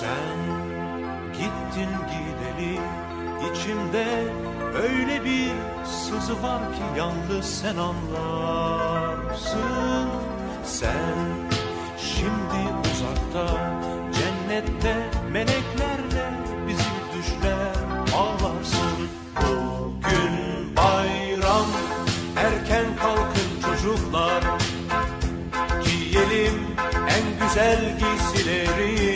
Sen gittin gideli içimde öyle bir sızı var ki yalnız sen anlarsın. Sen şimdi uzakta cennette meleklerle bizi düşler ağlarsın. Bugün bayram erken kalkın çocuklar. Giyelim en güzel giysileri.